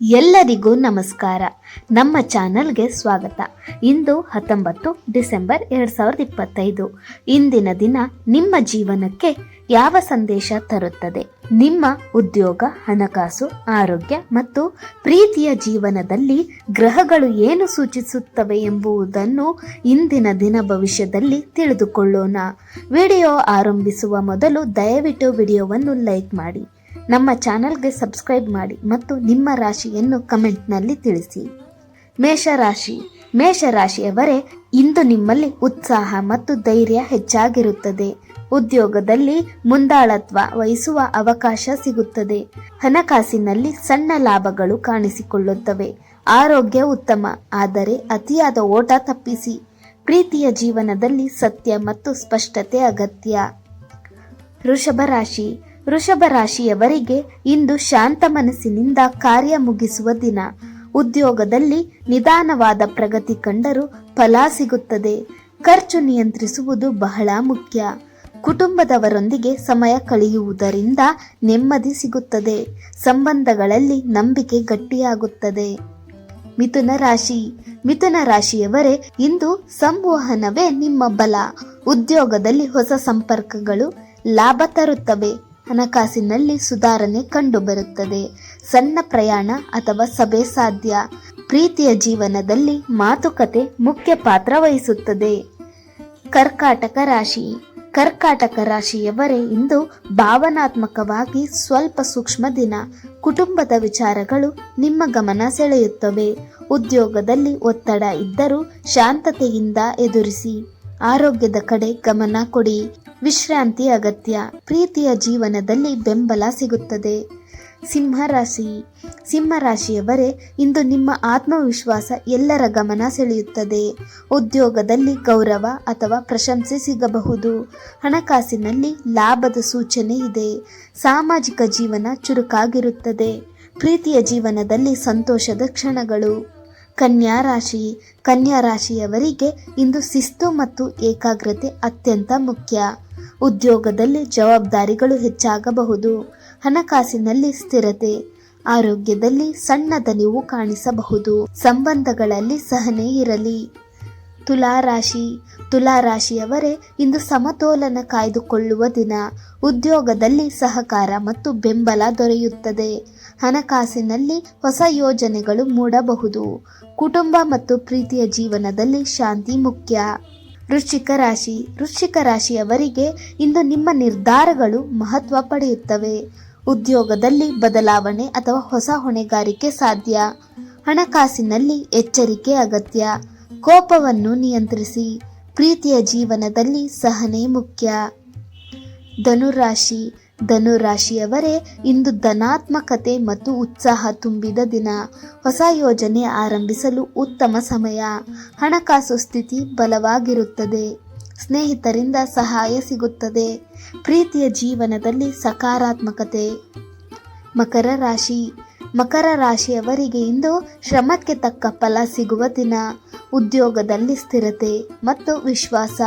ಎಲ್ಲರಿಗೂ ನಮಸ್ಕಾರ. ನಮ್ಮ ಚಾನಲ್ಗೆ ಸ್ವಾಗತ. ಇಂದು ಹತ್ತೊಂಬತ್ತು ಡಿಸೆಂಬರ್ ಎರಡು ಸಾವಿರದ ಇಪ್ಪತ್ತೈದು. ಇಂದಿನ ದಿನ ನಿಮ್ಮ ಜೀವನಕ್ಕೆ ಯಾವ ಸಂದೇಶ ತರುತ್ತದೆ? ನಿಮ್ಮ ಉದ್ಯೋಗ, ಹಣಕಾಸು, ಆರೋಗ್ಯ ಮತ್ತು ಪ್ರೀತಿಯ ಜೀವನದಲ್ಲಿ ಗ್ರಹಗಳು ಏನು ಸೂಚಿಸುತ್ತವೆ ಎಂಬುದನ್ನು ಇಂದಿನ ದಿನ ಭವಿಷ್ಯದಲ್ಲಿ ತಿಳಿದುಕೊಳ್ಳೋಣ. ವಿಡಿಯೋ ಆರಂಭಿಸುವ ಮೊದಲು ದಯವಿಟ್ಟು ವಿಡಿಯೋವನ್ನು ಲೈಕ್ ಮಾಡಿ. ನಮ್ಮ ಚಾನಲ್ಗೆ ಸಬ್ಸ್ಕ್ರೈಬ್ ಮಾಡಿ ಮತ್ತು ನಿಮ್ಮ ರಾಶಿಯನ್ನು ಕಮೆಂಟ್ನಲ್ಲಿ ತಿಳಿಸಿ. ಮೇಷರಾಶಿ. ಮೇಷರಾಶಿಯವರೇ, ಇಂದು ನಿಮ್ಮಲ್ಲಿ ಉತ್ಸಾಹ ಮತ್ತು ಧೈರ್ಯ ಹೆಚ್ಚಾಗಿರುತ್ತದೆ. ಉದ್ಯೋಗದಲ್ಲಿ ಮುಂದಾಳತ್ವ ವಹಿಸುವ ಅವಕಾಶ ಸಿಗುತ್ತದೆ. ಹಣಕಾಸಿನಲ್ಲಿ ಸಣ್ಣ ಲಾಭಗಳು ಕಾಣಿಸಿಕೊಳ್ಳುತ್ತವೆ. ಆರೋಗ್ಯ ಉತ್ತಮ, ಆದರೆ ಅತಿಯಾದ ಓಟ ತಪ್ಪಿಸಿ. ಪ್ರೀತಿಯ ಜೀವನದಲ್ಲಿ ಸತ್ಯ ಮತ್ತು ಸ್ಪಷ್ಟತೆ ಅಗತ್ಯ. ವೃಷಭ ರಾಶಿ ವೃಷಭ ರಾಶಿಯವರಿಗೆ ಇಂದು ಶಾಂತ ಮನಸ್ಸಿನಿಂದ ಕಾರ್ಯ ಮುಗಿಸುವ ದಿನ. ಉದ್ಯೋಗದಲ್ಲಿ ನಿಧಾನವಾದ ಪ್ರಗತಿ ಕಂಡರೂ ಫಲ ಸಿಗುತ್ತದೆ. ಖರ್ಚು ನಿಯಂತ್ರಿಸುವುದು ಬಹಳ ಮುಖ್ಯ. ಕುಟುಂಬದವರೊಂದಿಗೆ ಸಮಯ ಕಳೆಯುವುದರಿಂದ ನೆಮ್ಮದಿ ಸಿಗುತ್ತದೆ. ಸಂಬಂಧಗಳಲ್ಲಿ ನಂಬಿಕೆ ಗಟ್ಟಿಯಾಗುತ್ತದೆ. ಮಿಥುನ ರಾಶಿ. ಮಿಥುನ ರಾಶಿಯವರೇ, ಇಂದು ಸಂವಹನವೇ ನಿಮ್ಮ ಬಲ. ಉದ್ಯೋಗದಲ್ಲಿ ಹೊಸ ಸಂಪರ್ಕಗಳು ಲಾಭ ತರುತ್ತವೆ. ಹಣಕಾಸಿನಲ್ಲಿ ಸುಧಾರಣೆ ಕಂಡುಬರುತ್ತದೆ. ಸಣ್ಣ ಪ್ರಯಾಣ ಅಥವಾ ಸಭೆ ಸಾಧ್ಯ. ಪ್ರೀತಿಯ ಜೀವನದಲ್ಲಿ ಮಾತುಕತೆ ಮುಖ್ಯ ಪಾತ್ರ ವಹಿಸುತ್ತದೆ. ಕರ್ಕಾಟಕ ರಾಶಿ. ಕರ್ಕಾಟಕ ರಾಶಿಯವರೇ, ಇಂದು ಭಾವನಾತ್ಮಕವಾಗಿ ಸ್ವಲ್ಪ ಸೂಕ್ಷ್ಮ ದಿನ. ಕುಟುಂಬದ ವಿಚಾರಗಳು ನಿಮ್ಮ ಗಮನ ಸೆಳೆಯುತ್ತವೆ. ಉದ್ಯೋಗದಲ್ಲಿ ಒತ್ತಡ ಇದ್ದರೂ ಶಾಂತತೆಯಿಂದ ಎದುರಿಸಿ. ಆರೋಗ್ಯದ ಕಡೆ ಗಮನ ಕೊಡಿ. ವಿಶ್ರಾಂತಿ ಅಗತ್ಯ. ಪ್ರೀತಿಯ ಜೀವನದಲ್ಲಿ ಬೆಂಬಲ ಸಿಗುತ್ತದೆ. ಸಿಂಹರಾಶಿ. ಸಿಂಹರಾಶಿಯವರೇ, ಇಂದು ನಿಮ್ಮ ಆತ್ಮವಿಶ್ವಾಸ ಎಲ್ಲರ ಗಮನ ಸೆಳೆಯುತ್ತದೆ. ಉದ್ಯೋಗದಲ್ಲಿ ಗೌರವ ಅಥವಾ ಪ್ರಶಂಸೆ ಸಿಗಬಹುದು. ಹಣಕಾಸಿನಲ್ಲಿ ಲಾಭದ ಸೂಚನೆ ಇದೆ. ಸಾಮಾಜಿಕ ಜೀವನ ಚುರುಕಾಗಿರುತ್ತದೆ. ಪ್ರೀತಿಯ ಜೀವನದಲ್ಲಿ ಸಂತೋಷದ ಕ್ಷಣಗಳು. ಕನ್ಯಾ ರಾಶಿ. ಕನ್ಯಾ ರಾಶಿಯವರಿಗೆ ಇಂದು ಶಿಸ್ತು ಮತ್ತು ಏಕಾಗ್ರತೆ ಅತ್ಯಂತ ಮುಖ್ಯ. ಉದ್ಯೋಗದಲ್ಲಿ ಜವಾಬ್ದಾರಿಗಳು ಹೆಚ್ಚಾಗಬಹುದು. ಹಣಕಾಸಿನಲ್ಲಿ ಸ್ಥಿರತೆ, ಆರೋಗ್ಯದಲ್ಲಿ ಸಣ್ಣದ ನೀವು ಕಾಣಿಸಬಹುದು. ಸಂಬಂಧಗಳಲ್ಲಿ ಸಹನೆ ಇರಲಿ. ತುಲಾರಾಶಿ, ತುಲಾರಾಶಿಯವರೇ, ಇಂದು ಸಮತೋಲನ ಕಾಯ್ದುಕೊಳ್ಳುವ ದಿನ. ಉದ್ಯೋಗದಲ್ಲಿ ಸಹಕಾರ ಮತ್ತು ಬೆಂಬಲ ದೊರೆಯುತ್ತದೆ. ಹಣಕಾಸಿನಲ್ಲಿ ಹೊಸ ಯೋಜನೆಗಳು ಮೂಡಬಹುದು. ಕುಟುಂಬ ಮತ್ತು ಪ್ರೀತಿಯ ಜೀವನದಲ್ಲಿ ಶಾಂತಿ ಮುಖ್ಯ. ವೃಶ್ಚಿಕ ರಾಶಿ. ವೃಶ್ಚಿಕ ರಾಶಿಯವರಿಗೆ ಇಂದು ನಿಮ್ಮ ನಿರ್ಧಾರಗಳು ಮಹತ್ವ ಪಡೆಯುತ್ತವೆ. ಉದ್ಯೋಗದಲ್ಲಿ ಬದಲಾವಣೆ ಅಥವಾ ಹೊಸ ಹೊಣೆಗಾರಿಕೆ ಸಾಧ್ಯ. ಹಣಕಾಸಿನಲ್ಲಿ ಎಚ್ಚರಿಕೆ ಅಗತ್ಯ. ಕೋಪವನ್ನು ನಿಯಂತ್ರಿಸಿ. ಪ್ರೀತಿಯ ಜೀವನದಲ್ಲಿ ಸಹನೆ ಮುಖ್ಯ. ಧನುರಾಶಿ. ಧನುರಾಶಿಯವರೇ, ಇಂದು ಧನಾತ್ಮಕತೆ ಮತ್ತು ಉತ್ಸಾಹ ತುಂಬಿದ ದಿನ. ಹೊಸ ಯೋಜನೆ ಆರಂಭಿಸಲು ಉತ್ತಮ ಸಮಯ. ಹಣಕಾಸು ಸ್ಥಿತಿ ಬಲವಾಗಿರುತ್ತದೆ. ಸ್ನೇಹಿತರಿಂದ ಸಹಾಯ ಸಿಗುತ್ತದೆ. ಪ್ರೀತಿಯ ಜೀವನದಲ್ಲಿ ಸಕಾರಾತ್ಮಕತೆ. ಮಕರ ರಾಶಿ. ಮಕರ ರಾಶಿಯವರಿಗೆ ಇಂದು ಶ್ರಮಕ್ಕೆ ತಕ್ಕ ಫಲ ಸಿಗುವ ದಿನ. ಉದ್ಯೋಗದಲ್ಲಿ ಸ್ಥಿರತೆ ಮತ್ತು ವಿಶ್ವಾಸ.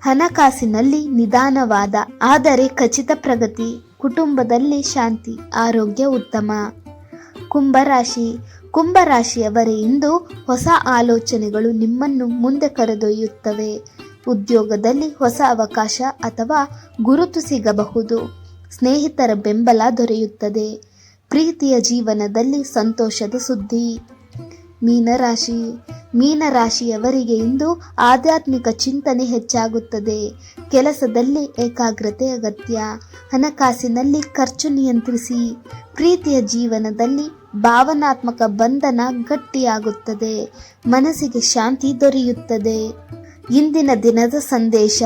ಹಣಕಾಸಿನಲ್ಲಿ ನಿಧಾನವಾದ, ಆದರೆ ಖಚಿತ ಪ್ರಗತಿ. ಕುಟುಂಬದಲ್ಲಿ ಶಾಂತಿ, ಆರೋಗ್ಯ ಉತ್ತಮ. ಕುಂಭರಾಶಿ ಕುಂಭರಾಶಿಯವರೇ ಇಂದು ಹೊಸ ಆಲೋಚನೆಗಳು ನಿಮ್ಮನ್ನು ಮುಂದೆ ಕರೆದೊಯ್ಯುತ್ತವೆ. ಉದ್ಯೋಗದಲ್ಲಿ ಹೊಸ ಅವಕಾಶ ಅಥವಾ ಗುರುತು ಸಿಗಬಹುದು. ಸ್ನೇಹಿತರ ಬೆಂಬಲ ದೊರೆಯುತ್ತದೆ. ಪ್ರೀತಿಯ ಜೀವನದಲ್ಲಿ ಸಂತೋಷದ ಸುದ್ದಿ. ಮೀನರಾಶಿ, ಮೀನರಾಶಿಯವರಿಗೆ ಇಂದು ಆಧ್ಯಾತ್ಮಿಕ ಚಿಂತನೆ ಹೆಚ್ಚಾಗುತ್ತದೆ. ಕೆಲಸದಲ್ಲಿ ಏಕಾಗ್ರತೆ ಅಗತ್ಯ. ಹಣಕಾಸಿನಲ್ಲಿ ಖರ್ಚು ನಿಯಂತ್ರಿಸಿ. ಪ್ರೀತಿಯ ಜೀವನದಲ್ಲಿ ಭಾವನಾತ್ಮಕ ಬಂಧನ ಗಟ್ಟಿಯಾಗುತ್ತದೆ. ಮನಸ್ಸಿಗೆ ಶಾಂತಿ ದೊರೆಯುತ್ತದೆ. ಇಂದಿನ ದಿನದ ಸಂದೇಶ.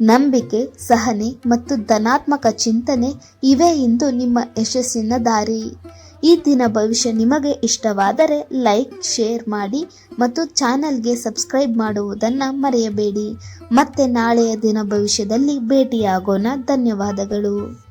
ನಂಬಿಕೆ, ಸಹನೆ ಮತ್ತು ಧನಾತ್ಮಕ ಚಿಂತನೆ ಇವೇ ಇಂದು ನಿಮ್ಮ ಯಶಸ್ಸಿನ ದಾರಿ. ಈ ದಿನ ಭವಿಷ್ಯ ನಿಮಗೆ ಇಷ್ಟವಾದರೆ ಲೈಕ್, ಶೇರ್ ಮಾಡಿ ಮತ್ತು ಚಾನಲ್ಗೆ ಸಬ್ಸ್ಕ್ರೈಬ್ ಮಾಡುವುದನ್ನು ಮರೆಯಬೇಡಿ. ಮತ್ತೆ ನಾಳೆಯ ದಿನ ಭವಿಷ್ಯದಲ್ಲಿ ಭೇಟಿಯಾಗೋಣ. ಧನ್ಯವಾದಗಳು.